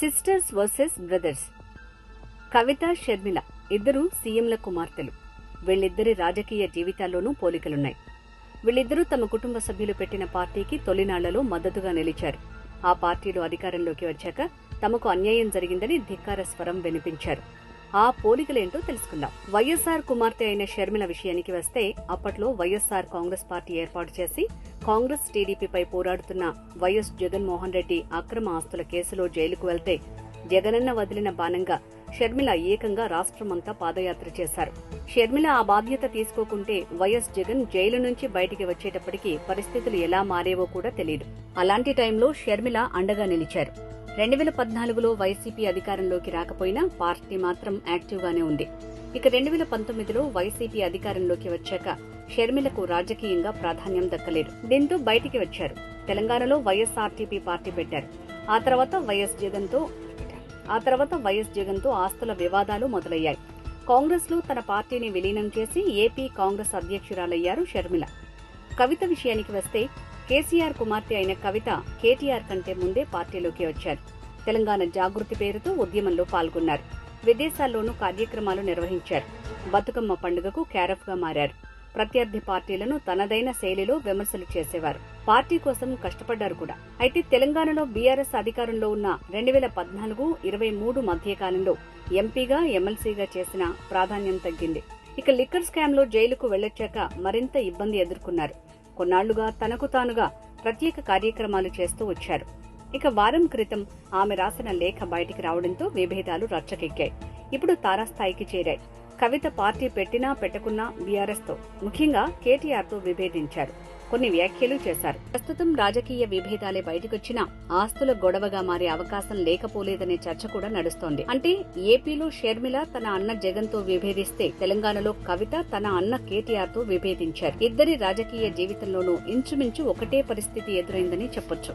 Sisters versus brothers Kavitha Sharmila ఇద్దరు సీఎంల కుమార్తెలు. వీళ్ళిద్దరి రాజకీయ జీవితాల్లోనూ పోలికలున్నాయి. వీళ్ళిద్దరూ తమ కుటుంబ సభ్యులు పెట్టిన పార్టీకి తొలినాళ్ళలో మద్దతుగా నిలిచారు. ఆ పార్టీలు అధికారంలోకి వచ్చాక తమకు అన్యాయం జరిగిందని ధిక్కార స్వరం వినిపించారు. ఆ పోలికలేంటో తెలుసుకుందాం. వైఎస్ఆర్ కుమార్తె అయిన షర్మిల విషయానికి వస్తే అప్పట్లో వైఎస్ఆర్ కాంగ్రెస్ పార్టీ ఏర్పాటు చేసి కాంగ్రెస్ టీడీపీపై పోరాడుతున్న వైఎస్ జగన్మోహన్ రెడ్డి అక్రమ ఆస్తుల కేసులో జైలుకు వెళ్తే జగనన్న వదిలిన బాణంగా షర్మిల ఏకంగా రాష్ట్రమంతా పాదయాత్ర చేశారు. షర్మిల ఆ బాధ్యత తీసుకోకుంటే వైఎస్ జగన్ జైలు నుంచి బయటికి వచ్చేటప్పటికి పరిస్థితులు ఎలా మారేవో కూడా తెలియదు అలాంటి టైంలో షర్మిల అండగా నిలిచారు. రెండు వేల పద్నాలుగులో వైసీపీ అధికారంలోకి రాకపోయినా పార్టీ మాత్రం యాక్టివ్గానే ఉంది. ఇక రెండు వేల పంతొమ్మిదిలో వైసీపీ అధికారంలోకి వచ్చాక షర్మిలకు రాజకీయంగా ప్రాధాన్యం దక్కలేదు. దీంతో బయటికి వచ్చారు. తెలంగాణలో వైఎస్ఆర్టీపీ పార్టీ పెట్టారు. ఆ తర్వాత వైఎస్ జగన్తో ఆ తర్వాత వైఎస్ జగన్తో ఆస్తుల వివాదాలు మొదలయ్యాయి. కాంగ్రెస్లో తన పార్టీని విలీనం చేసి ఏపీ కాంగ్రెస్ అధ్యక్షురాలయ్యారు షర్మిల. కవిత విషయానికి వస్తే కేసీఆర్ కుమార్తె అయిన కవిత కేటీఆర్ కంటే ముందే పార్టీలోకి వచ్చారు. తెలంగాణ జాగృతి పేరుతో ఉద్యమంలో పాల్గొన్నారు. విదేశాల్లోనూ కార్యక్రమాలు నిర్వహించారు. బతుకమ్మ పండుగకు క్యారఫ్గా మారారు. ప్రత్యర్థి పార్టీలను తనదైన శైలిలో విమర్శలు చేసేవారు. పార్టీ కోసం కష్టపడ్డారు కూడా. అయితే తెలంగాణలో బీఆర్ఎస్ అధికారంలో ఉన్న రెండు వేల పద్నాలుగు ఇరవై మూడు మధ్యకాలంలో ఎంపీగా ఎమ్మెల్సీగా చేసిన ప్రాధాన్యం తగ్గింది. ఇక లిక్కర్ స్కామ్లో జైలుకు వెళ్ళొచ్చాక మరింత ఇబ్బంది ఎదుర్కొన్నారు. కొన్నాళ్ళుగా తనకు తానుగా ప్రత్యేక కార్యక్రమాలు చేస్తూ వచ్చారు. ఇక వారం క్రితం ఆమె రాసిన లేఖ బయటికి రావడంతో విభేదాలు రచ్చకెక్కాయి. ఇప్పుడు తారాస్థాయికి చేరాయి. కవిత పార్టీ పెట్టినా పెట్టకున్నా బీఆర్ఎస్తో ముఖ్యంగా కేటీఆర్తో విభేదించారు. కొన్ని వ్యాఖ్యలు చేశారు. ప్రస్తుతం రాజకీయ విభేదాలే బయటకొచ్చినా ఆస్తుల గొడవగా మారే అవకాశం లేకపోలేదనే చర్చ కూడా నడుస్తోంది. అంటే ఏపీలో షర్మిల తన అన్న జగన్తో విభేదిస్తే తెలంగాణలో కవిత తన అన్న కేటీఆర్తో విభేదించారు. ఇద్దరి రాజకీయ జీవితంలోనూ ఇంచుమించు ఒకటే పరిస్థితి ఎదురైందని చెప్పొచ్చు.